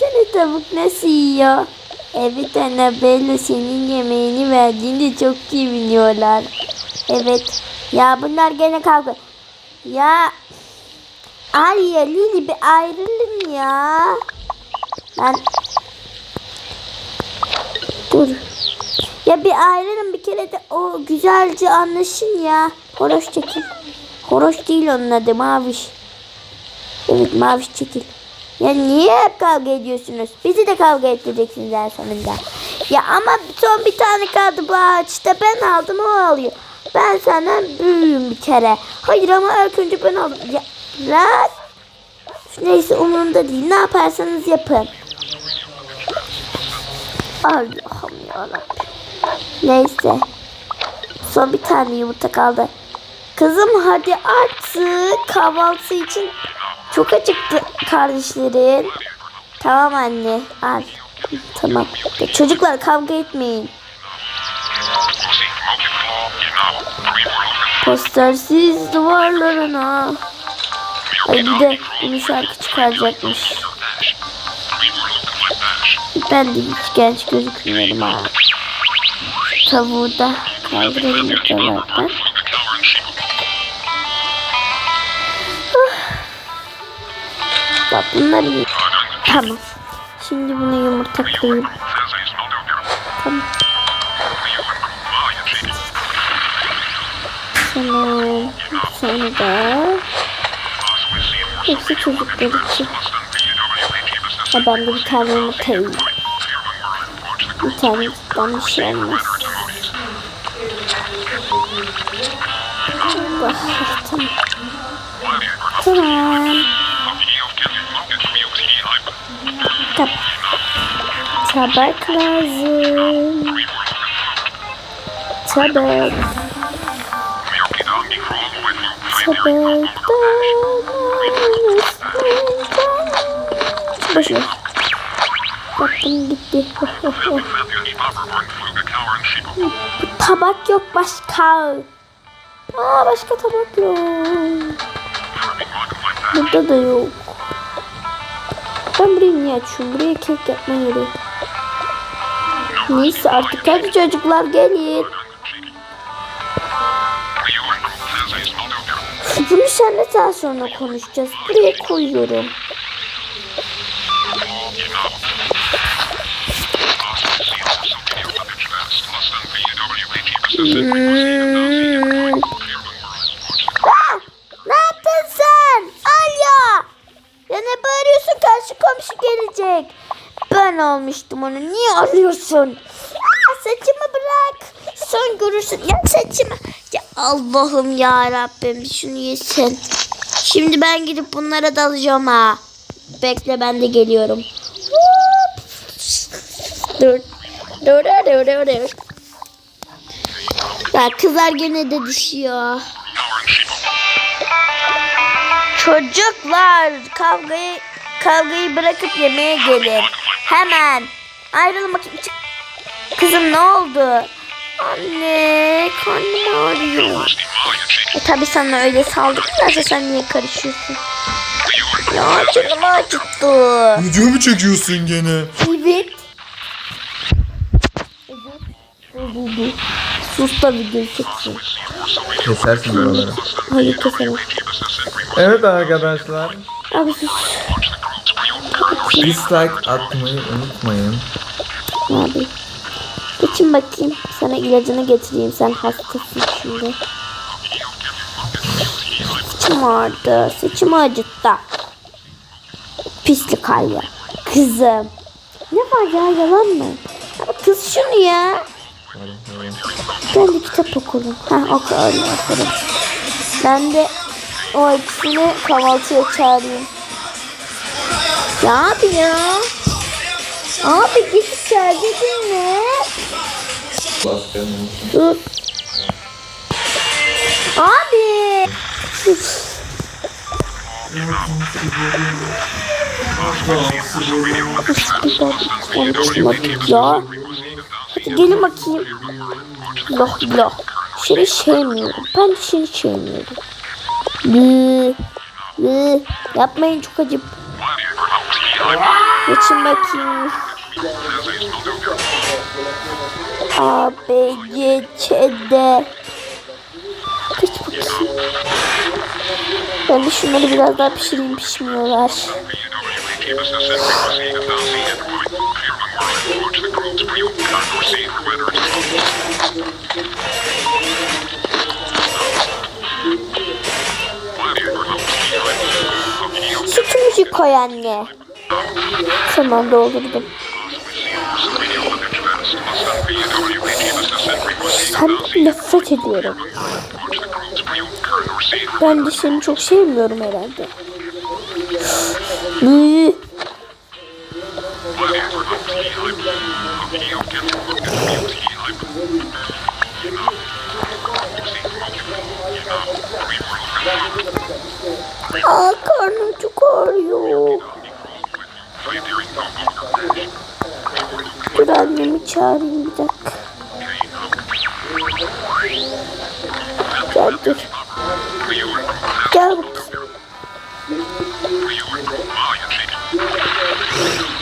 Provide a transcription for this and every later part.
Baksana tavuk nasıl yiyor. Evet Annabella senin yemeğini verdiğinde çok seviniyorlar. Evet. Ya bunlar gene kavga. Ya Arya Lili bir ayrılın ya. Ben Dur. Ya bir ayrılın bir kere de o güzelce anlaşın ya. Horoş çekil. Horoş değil onun adı Maviş. Evet Maviş çekil. Ya niye hep kavga ediyorsunuz? Bizi de kavga ettireceksiniz en sonunda. Ya ama son bir tane kaldı bu ağaçta. Ben aldım o alıyor. Ben senden büyüğüm bir kere. Hayır ama ilk önce ben aldım. Ya, lan. Neyse umurumda değil. Ne yaparsanız yapın. Allah'ım yarabbim. Neyse. Son bir tane yumurta kaldı. Kızım hadi artık kahvaltı için çok acıktı kardeşlerin. Tamam anne al. Tamam. Çocuklar kavga etmeyin. Postersiz duvarlarına. Ay bir de bunu şarkı çıkaracakmış. Ben de hiç genç gözükmüyorum ha. Tavuğu da kaldıralım buralardan. Bak bunları iyi. Tamam. Şimdi bunu yumurta koyayım. Tamam. Tamam. Sonra da hepsi çocuklar için. Ha, ben de bir tane yumurta yiyeyim. Bir tane cidden bir şey olmaz. Bak, tamam. Tamam. Tabak lazım. Tabak. Tabak. Boş ver. Baktım gitti. tabak yok başka. Aa başka tabak yok. Burada da yok. Ben burayı niye açıyorum? Buraya kek yapma yeri. Neyse artık hadi çocuklar gelin. Bunu seninle daha sonra konuşacağız. Buraya koyuyorum. Hmm. Ah! Ne yaptın sen? Alya! Ya ne bağırıyorsun? Karşı komşu gelecek. Ben almıştım onu. Niye alıyorsun? Aa, saçımı bırak. Son görürsün. Ya saçımı. Ya Allah'ım ya Rabbim şunu yesin. Şimdi ben gidip bunlara dalacağım ha. Bekle ben de geliyorum. Dur. Dur dur dur dur. Ya kızlar gene de düşüyor. Çocuklar kavgayı kavgayı bırakıp yemeğe gelin. Hemen. Ayrılın bakayım. Çık. Kızım ne oldu? Anne karnım ağrıyor. E tabi sana öyle saldırırlarsa sen niye karışıyorsun? Ya canım acıttı. Video mu çekiyorsun gene? Evet. Evet. Sus da video çeksin. Kesersin buraları. Hayır kesemem. Evet arkadaşlar. Abi sus. Dislike atmayı unutmayın. Abi. Geçin bakayım. Sana ilacını getireyim. Sen hastasın şimdi. Saçım ağrıdı. Saçımı acıttı. Pislik ya. Kızım. Ne var ya yalan mı? Abi kız şunu ya. Ben de kitap okurum. Ha oku öyle okurum. Ben de o ikisini kahvaltıya çağırayım. Ya abi ya. Abi git içeride dinle. Dur. Abi. Ya. Hadi gelin bakayım. Loh loh. Seni sevmiyorum. Ben seni sevmiyorum. Yapmayın çok acıp. Geçin bakayım. A, B, C, Ç, D. Geç bakayım. Ben de şunları biraz daha pişireyim pişmiyorlar. Sütümüzü koy anne. Tamam doldurdum. Sen nefret ediyorum. Ben de seni çok sevmiyorum herhalde. Aa karnım çok ağrıyor. Dur annemi çağırayım bir dakika. Gel dur. Gel.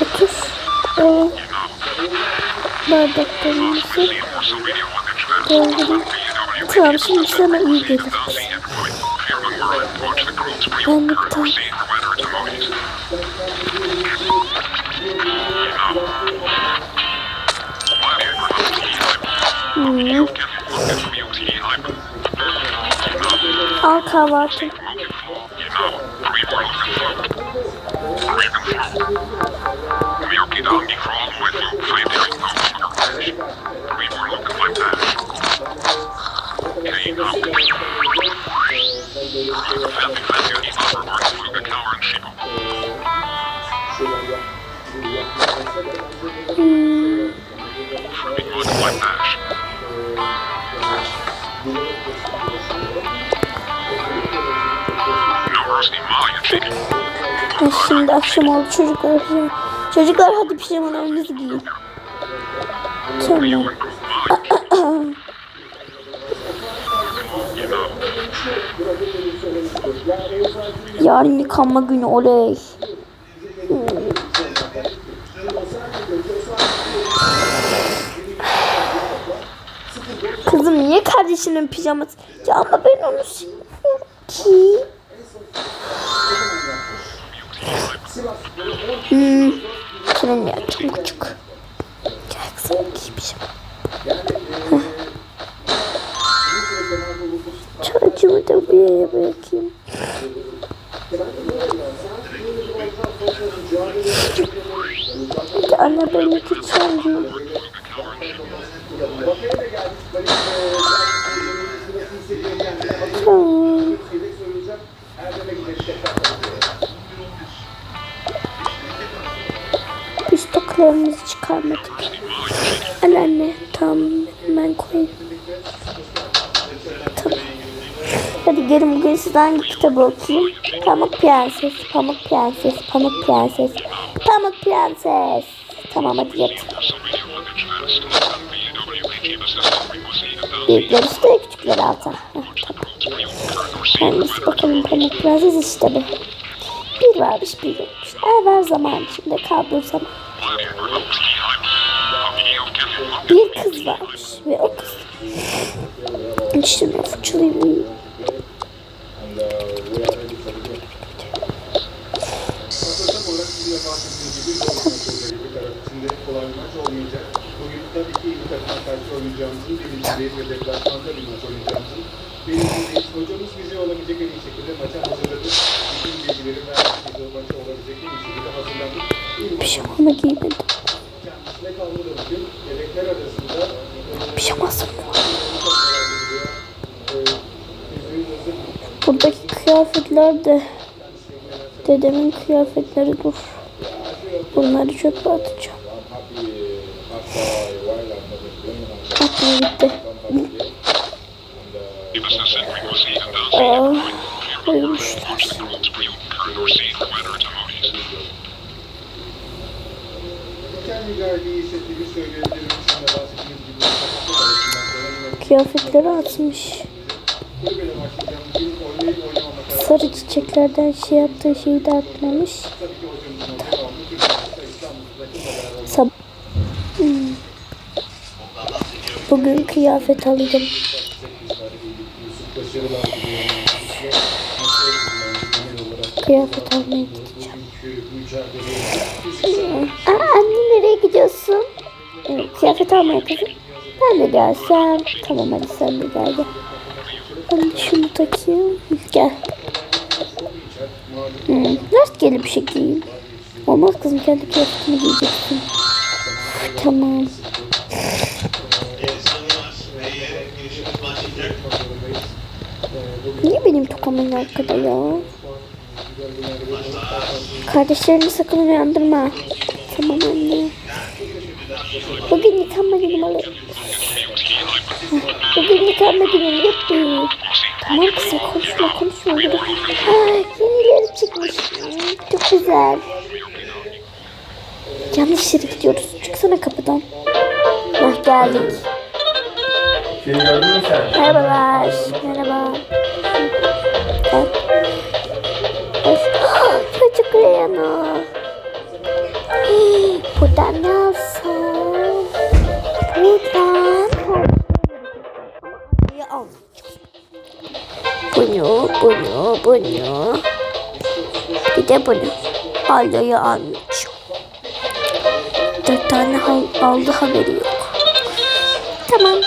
Otur. Ee, bardaklarımızı doldurayım. Tamam şimdi sana iyi gelir. Ben de bir Al kahvaltı. Şimdi akşam oldu çocuklar. Çocuklar hadi pijamalarınızı giyin. Tamam. Yarın yıkanma günü oley. Kızım niye kardeşinin pijaması? Ya ama ben onu sevmiyorum ki. Hmm. Kimin ya çok küçük. Gel kızım giy pijama. Heh. Çocuğumu da bir yere bırakayım. Hadi anne beni çağırıyor. Tamam. Biz tokalarımızı çıkarmadık. Al anne tamam ben koyayım. Tamam. Hadi gelin bugün size hangi kitabı okuyayım? Pamuk Prenses, Pamuk Prenses, Pamuk Prenses, Pamuk Prenses. Tamam hadi yat. Büyükler üstte küçükler alta. Tamam. Hangisi bakalım Pamuk Prenses işte bu. Bir varmış bir yokmuş. Evvel zaman içinde kaldığı zaman. Bir kız varmış ve o kız. Şimdi fırçalayayım uyuyayım. Bugün tabii ki takıma karşı oynayacağımızın bilincideyiz ve deplasmanda bir maç oynayacağımızın bilincindeyiz. Hocamız bizi olabilecek en iyi şekilde maça hazırladı. Bütün bilgileri verdik. Biz o maça olabilecek en iyi şekilde hazırlandık. İyi bir maç Pijamamı giymedim. kendisine kalmadı bugün. Yedekler arasında Pijaması mı? çok merak ediliyor. Yüzüğün hazır Buradaki kıyafetler de dedemin kıyafetleri dur. Bunları çöpe atacağım. Gitti. Yine Kıyafetleri atmış. Sarı çiçeklerden şey yaptığı şeyi de atmamış. Bugün kıyafet olarak Kıyafet almaya gideceğim. Aa, anne nereye gidiyorsun? Evet, kıyafet almaya kızım. Ben de gelsem. Tamam hadi sen de gel gel. Ben şunu takayım. Gel. Hmm, rastgele bir şey giyeyim. Olmaz kızım kendi kıyafetini giyeceksin. Tamam. Niye benim tokamın arkada ya? Kardeşlerini sakın uyandırma. Tamam anne. Bugün yıkanma günüm olur. Bugün yıkanma günüm yuppi. Tamam kızım konuşma konuşma. Ay, yenileri çıkmış. Çok güzel. Yanlış yere gidiyoruz. Çıksana kapıdan. Nah geldik. Gördün mü sen? Merhabalar. Merhaba. Gel. Öf. Çocuk Reyana. Hii, Buradan ne alsam? Buradan. Ama al. Bunu, bunu, bunu. Bir de bunu. Alya'yı almayacağım. Dört tane al- aldı haberi yok. Tamam.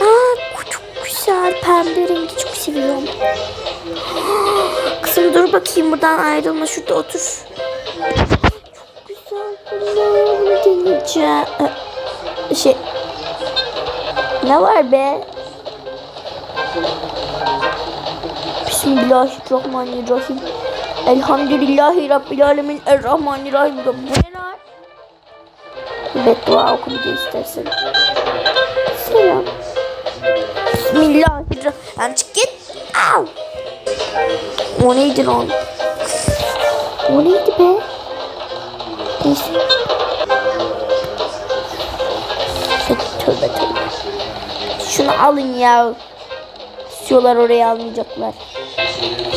Aa, çok güzel. Pembe rengi çok seviyorum. Bakayım buradan ayrılma. Şurada otur. Çok güzel. Bunu, deneyeceğim. Şey. Ne var be? Bismillahirrahmanirrahim. Elhamdülillahi Rabbil Alemin. Errahmanirrahim. Bu ne lan? Beddua oku bir de istersen. O neydi lan? O neydi be? Neyse. Tövbe tövbe. Şunu alın ya. İstiyorlar oraya almayacaklar.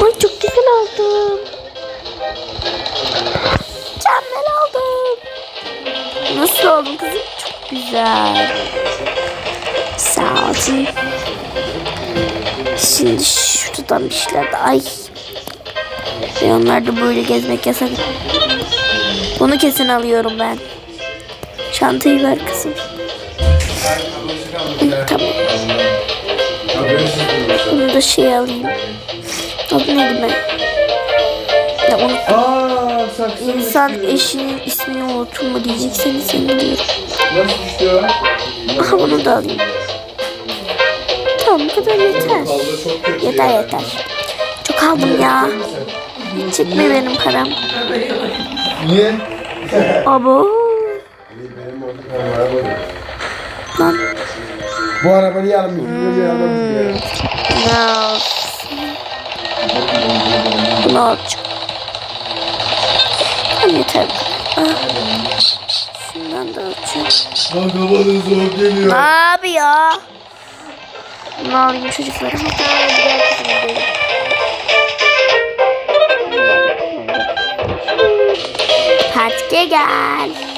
Ay çok güzel aldım. Mükemmel aldım. Nasıl oldun kızım? Çok güzel. Sağ ol canım. Şimdi şuradan bir şeyler de ay. Ve böyle gezmek yasak. Bunu kesin alıyorum ben. Çantayı ver kızım. Tamam. Bunu da şey alayım. Adı neydi ben? Ya unuttum. İnsan eşinin ismini unutur mu diyecekseniz sen diyorum. Aha bunu da alayım. Tamam bu kadar yeter. Yeter yeter. Çok aldım ya. Çekme benim param. Niye? Abo. Lan Bu araba niye almıyorsun? ne olsun. Bunu alacağım. Yeter. Ah. Şundan da alacağım. Kanka bana zor geliyor. Abi ya. Bunu alayım çocuklara. Hadi gel kızım Partiye gel.